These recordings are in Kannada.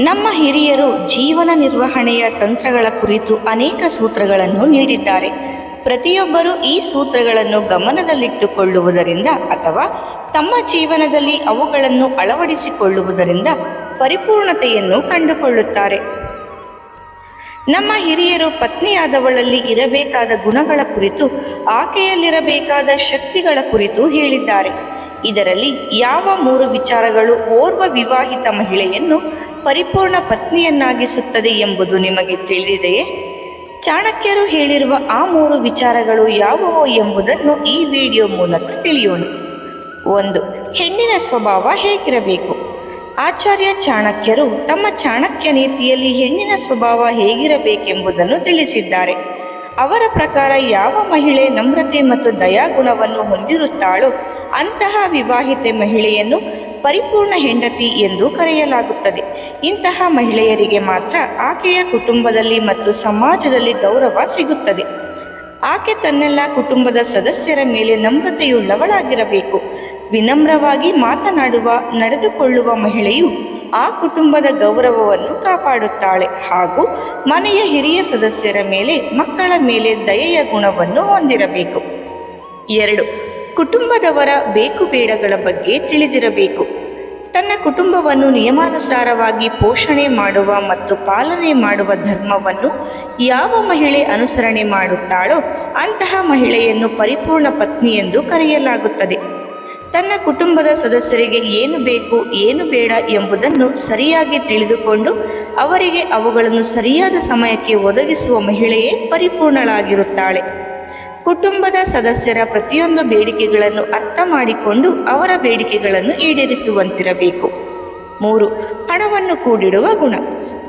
ನಮ್ಮ ಹಿರಿಯರು ಜೀವನ ನಿರ್ವಹಣೆಯ ತಂತ್ರಗಳ ಕುರಿತು ಅನೇಕ ಸೂತ್ರಗಳನ್ನು ನೀಡಿದ್ದಾರೆ. ಪ್ರತಿಯೊಬ್ಬರೂ ಈ ಸೂತ್ರಗಳನ್ನು ಗಮನದಲ್ಲಿಟ್ಟುಕೊಳ್ಳುವುದರಿಂದ ಅಥವಾ ತಮ್ಮ ಜೀವನದಲ್ಲಿ ಅವುಗಳನ್ನು ಅಳವಡಿಸಿಕೊಳ್ಳುವುದರಿಂದ ಪರಿಪೂರ್ಣತೆಯನ್ನು ಕಂಡುಕೊಳ್ಳುತ್ತಾರೆ. ನಮ್ಮ ಹಿರಿಯರು ಪತ್ನಿಯಾದವಳಲ್ಲಿ ಇರಬೇಕಾದ ಗುಣಗಳ ಕುರಿತು, ಆಕೆಯಲ್ಲಿರಬೇಕಾದ ಶಕ್ತಿಗಳ ಕುರಿತು ಹೇಳಿದ್ದಾರೆ. ಇದರಲ್ಲಿ ಯಾವ ಮೂರು ವಿಚಾರಗಳು ಓರ್ವ ವಿವಾಹಿತ ಮಹಿಳೆಯನ್ನು ಪರಿಪೂರ್ಣ ಪತ್ನಿಯನ್ನಾಗಿಸುತ್ತದೆ ಎಂಬುದು ನಿಮಗೆ ತಿಳಿದಿದೆಯೇ? ಚಾಣಕ್ಯರು ಹೇಳಿರುವ ಆ ಮೂರು ವಿಚಾರಗಳು ಯಾವುವು ಎಂಬುದನ್ನು ಈ ವಿಡಿಯೋ ಮೂಲಕ ತಿಳಿಯೋಣ. ಒಂದು, ಹೆಣ್ಣಿನ ಸ್ವಭಾವ ಹೇಗಿರಬೇಕು? ಆಚಾರ್ಯ ಚಾಣಕ್ಯರು ತಮ್ಮ ಚಾಣಕ್ಯ ನೀತಿಯಲ್ಲಿ ಹೆಣ್ಣಿನ ಸ್ವಭಾವ ಹೇಗಿರಬೇಕೆಂಬುದನ್ನು ತಿಳಿಸಿದ್ದಾರೆ. ಅವರ ಪ್ರಕಾರ ಯಾವ ಮಹಿಳೆ ನಮ್ರತೆ ಮತ್ತು ದಯಾಗುಣವನ್ನು ಹೊಂದಿರುತ್ತಾಳೋ ಅಂತಹ ವಿವಾಹಿತೆ ಮಹಿಳೆಯನ್ನು ಪರಿಪೂರ್ಣ ಹೆಂಡತಿ ಎಂದು ಕರೆಯಲಾಗುತ್ತದೆ. ಇಂತಹ ಮಹಿಳೆಯರಿಗೆ ಮಾತ್ರ ಆಕೆಯ ಕುಟುಂಬದಲ್ಲಿ ಮತ್ತು ಸಮಾಜದಲ್ಲಿ ಗೌರವ ಸಿಗುತ್ತದೆ. ಆಕೆ ತನ್ನೆಲ್ಲ ಕುಟುಂಬದ ಸದಸ್ಯರ ಮೇಲೆ ನಮ್ರತೆಯುಳ್ಳವಳಾಗಿರಬೇಕು ವಿನಮ್ರವಾಗಿ ಮಾತನಾಡುವ, ನಡೆದುಕೊಳ್ಳುವ ಮಹಿಳೆಯು ಆ ಕುಟುಂಬದ ಗೌರವವನ್ನು ಕಾಪಾಡುತ್ತಾಳೆ ಹಾಗೂ ಮನೆಯ ಹಿರಿಯ ಸದಸ್ಯರ ಮೇಲೆ ಮಕ್ಕಳ ಮೇಲೆ ದಯೆಯ ಗುಣವನ್ನು ಹೊಂದಿರಬೇಕು. ಎರಡು. ಕುಟುಂಬದವರ ಬೇಕು ಬೇಡಗಳ ಬಗ್ಗೆ ತಿಳಿದಿರಬೇಕು. ತನ್ನ ಕುಟುಂಬವನ್ನು ನಿಯಮಾನುಸಾರವಾಗಿ ಪೋಷಣೆ ಮಾಡುವ ಮತ್ತು ಪಾಲನೆ ಮಾಡುವ ಧರ್ಮವನ್ನು ಯಾವ ಮಹಿಳೆ ಅನುಸರಣೆ ಮಾಡುತ್ತಾಳೋ ಅಂತಹ ಮಹಿಳೆಯನ್ನು ಪರಿಪೂರ್ಣ ಪತ್ನಿ ಎಂದು ಕರೆಯಲಾಗುತ್ತದೆ. ತನ್ನ ಕುಟುಂಬದ ಸದಸ್ಯರಿಗೆ ಏನು ಬೇಕು, ಏನು ಬೇಡ ಎಂಬುದನ್ನು ಸರಿಯಾಗಿ ತಿಳಿದುಕೊಂಡು ಅವರಿಗೆ ಅವುಗಳನ್ನು ಸರಿಯಾದ ಸಮಯಕ್ಕೆ ಒದಗಿಸುವ ಮಹಿಳೆಯೇ ಪರಿಪೂರ್ಣಳಾಗಿರುತ್ತಾಳೆ. ಕುಟುಂಬದ ಸದಸ್ಯರ ಪ್ರತಿಯೊಂದು ಬೇಡಿಕೆಗಳನ್ನು ಅರ್ಥ ಮಾಡಿಕೊಂಡು ಅವರ ಬೇಡಿಕೆಗಳನ್ನು ಈಡೇರಿಸುವಂತಿರಬೇಕು. ಮೂರು, ಹಣವನ್ನು ಕೂಡಿಡುವ ಗುಣ.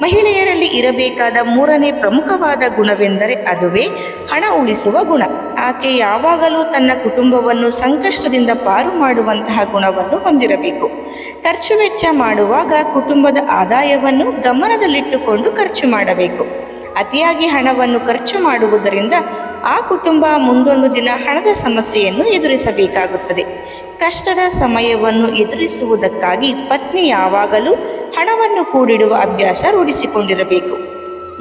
ಮಹಿಳೆಯರಲ್ಲಿ ಇರಬೇಕಾದ ಮೂರನೇ ಪ್ರಮುಖವಾದ ಗುಣವೆಂದರೆ ಅದುವೇ ಹಣ ಉಳಿಸುವ ಗುಣ. ಆಕೆ ಯಾವಾಗಲೂ ತನ್ನ ಕುಟುಂಬವನ್ನು ಸಂಕಷ್ಟದಿಂದ ಪಾರು ಮಾಡುವಂತಹ ಗುಣವನ್ನು ಹೊಂದಿರಬೇಕು. ಖರ್ಚು ವೆಚ್ಚ ಮಾಡುವಾಗ ಕುಟುಂಬದ ಆದಾಯವನ್ನು ಗಮನದಲ್ಲಿಟ್ಟುಕೊಂಡು ಖರ್ಚು ಮಾಡಬೇಕು. ಅತಿಯಾಗಿ ಹಣವನ್ನು ಖರ್ಚು ಮಾಡುವುದರಿಂದ ಆ ಕುಟುಂಬ ಮುಂದೊಂದು ದಿನ ಹಣದ ಸಮಸ್ಯೆಯನ್ನು ಎದುರಿಸಬೇಕಾಗುತ್ತದೆ. ಕಷ್ಟದ ಸಮಯವನ್ನು ಎದುರಿಸುವುದಕ್ಕಾಗಿ ಪತ್ನಿ ಯಾವಾಗಲೂ ಹಣವನ್ನು ಕೂಡಿಡುವ ಅಭ್ಯಾಸ ರೂಢಿಸಿಕೊಂಡಿರಬೇಕು.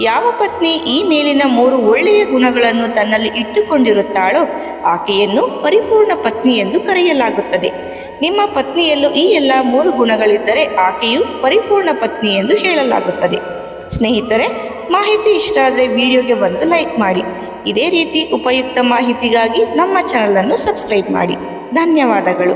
ಯಾವ ಪತ್ನಿ ಈ ಮೇಲಿನ ಮೂರು ಒಳ್ಳೆಯ ಗುಣಗಳನ್ನು ತನ್ನಲ್ಲಿ ಇಟ್ಟುಕೊಂಡಿರುತ್ತಾಳೋ ಆಕೆಯನ್ನು ಪರಿಪೂರ್ಣ ಪತ್ನಿ ಎಂದು ಕರೆಯಲಾಗುತ್ತದೆ. ನಿಮ್ಮ ಪತ್ನಿಯಲ್ಲೂ ಈ ಎಲ್ಲ ಮೂರು ಗುಣಗಳಿದ್ದರೆ ಆಕೆಯು ಪರಿಪೂರ್ಣ ಪತ್ನಿ ಎಂದು ಹೇಳಲಾಗುತ್ತದೆ. ಸ್ನೇಹಿತರೆ, ಮಾಹಿತಿ ಇಷ್ಟ ಆದರೆ ವಿಡಿಯೋಗೆ ಒಂದು ಲೈಕ್ ಮಾಡಿ. ಇದೇ ರೀತಿ ಉಪಯುಕ್ತ ಮಾಹಿತಿಗಾಗಿ ನಮ್ಮ ಚಾನಲನ್ನು ಸಬ್ಸ್ಕ್ರೈಬ್ ಮಾಡಿ. ಧನ್ಯವಾದಗಳು.